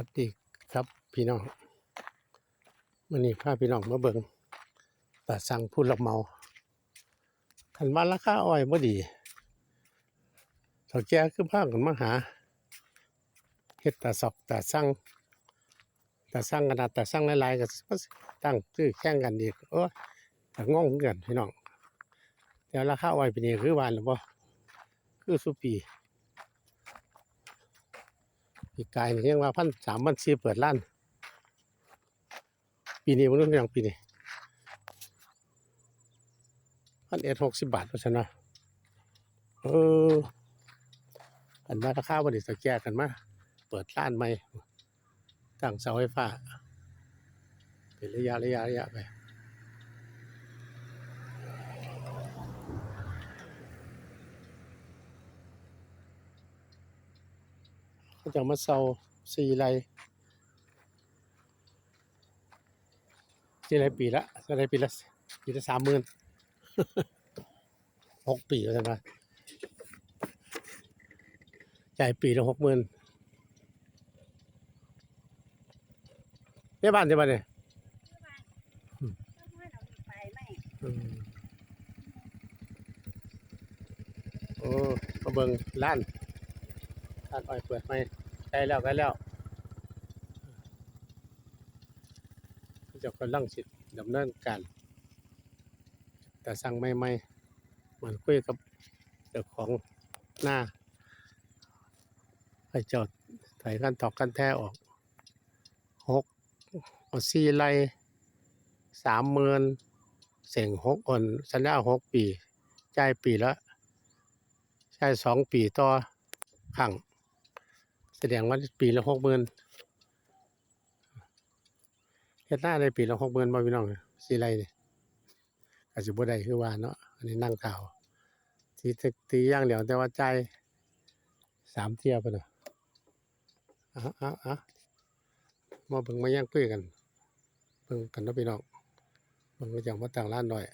วัสดีครับพี่น้องมื่อนี้พาพี่น้องมาเบิงตาสั่งผู้รับเมาคันว่าราคาอ้อยบ่ดีเฒ่าแก่คือพากันมาหาเฮ็ดตาสอกตาสั่งตาสั่งขนาดตาสั่งหลายๆก็ตั้งชื่อแข่งกันอีกโอ้ยก็งงเหมือนกันพี่น้องแต่ราคาอ้อยปีนี้คือวานหรือบ่คือสุปี ปีกายนี่ยังว่าพันสามพันสี่เปิดร้าน ปีนี้มันเรื่องอย่างปีนี้พันเอ็ดหกสิบบาทเพราะฉะนั้นเอออันว่าราคาบริษัทแก้กันมาเปิดร้านใหม่ตั้งเสาไฟฟ้าเป็นระยะระยะระยะไป เขาจะมาเสาสี่ไรสี่ไรปีละสี่ไรปีละปีละสามหมื่นหกปีแล้วใช่ไหมจ่ายปีละหกหมื่นเนี่ยบ้านใช่ไหมเนี่ยอืมโอ้มาเบิ่งร้าน ร้านอ้อยเปิดไหมใกล้แล้วใกล้แล้วเจะกำลังสิดำเนินการ แต่สั่งไม่ไม่เหมือนคุยกับเจ้าของหน้าให้เจอดไถกันตอกกันแท้ออกหกเอาสี่ไร่สามหมื่นเสียงหกคนสัญญาหกปีจ่ายปีละใช้สองปีต่อครั้ง แสดงว่าปีละหกหมื่นเฮ็ดหน้าได้ปีละหกหมื่นบ่พี่น้องสีไรนี่ก็สิบ่ได้คือว่าเนาะอันนี้นั่งข่าวทีตีอย่างเดียวแต่ว่าใจสามเที่ยวไปเนาะอะอะอะมาเบิ่งมาย่างคุยกันเบิ่งกันนะพี่น้องมันก็จะมาตั้งร้านหน่อย